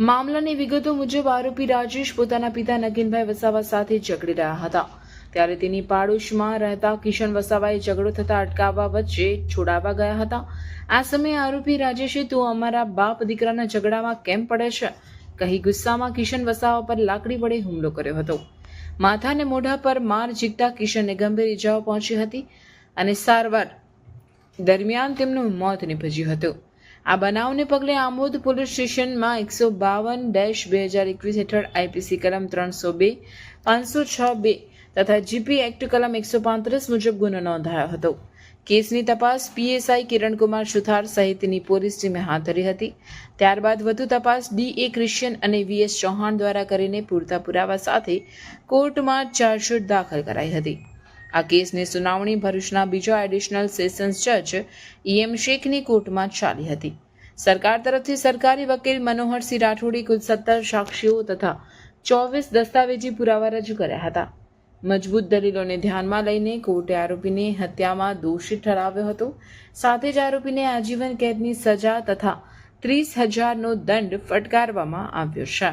મામલાની વિગતો મુજબ આરોપી રાજેશ પોતાના પિતા નગીનભાઈ વસાવા સાથે ઝઘડી રહ્યા હતા. ત્યારે તેની પાડોશમાં રહેતા કિશન વસાવાએ ઝઘડો થતા અટકાવવા વચ્ચે છોડાવવા ગયા હતા. આ સમયે આરોપી રાજેશે, તું અમારા બાપ દીકરાના ઝઘડામાં કેમ પડે છે? કહી ગુસ્સામાં કિશન વસાવા પર લાકડી વડે હુમલો કર્યો હતો. માથા અને મોઢા પર માર ઝીકતા કિશનને ગંભીર ઇજાઓ પહોંચી હતી અને સારવાર દરમિયાન તેમનું મોત નીપજ્યું હતું. આ બનાવને પગલે આમોદ પોલીસ સ્ટેશનમાં એકસો બાવન ડેશ બે હજાર એકવીસ હેઠળ આઈપીસી કલમ ત્રણસો બે, પાંચસો છ બે તથા જીપી એક્ટ કલમ એકસો પાંત્રીસ મુજબ ગુનો નોંધાયો હતો. કેસની તપાસ પીએસઆઈ કિરણકુમાર સુથાર સહિતની પોલીસ ટીમે હાથ ધરી હતી. ત્યારબાદ વધુ તપાસ ડી એ ક્રિશ્ચિયન અને વીએસ ચૌહાણ દ્વારા કરીને પૂરતા પુરાવા સાથે કોર્ટમાં ચાર્જશીટ દાખલ કરાઈ હતી. આ કેસની સુનાવણી ભરૂચના બીજા એડિશનલ સેશન્સ જજ ઈએમ શેખની કોર્ટમાં ચાલી હતી. સરકાર તરફથી સરકારી વકીલ મનોહરસિંહ રાઠોડી કુલ સત્તર સાક્ષીઓ તથા ચોવીસ દસ્તાવેજી પુરાવા રજૂ કર્યા હતા. મજબૂત દલીલોને ધ્યાનમાં લઈને કોર્ટે આરોપીને હત્યામાં દોષિત ઠરાવ્યો હતો. સાથે જ આરોપીને આજીવન કેદની સજા તથા ત્રીસ હજારનો દંડ ફટકારવામાં આવ્યો છે.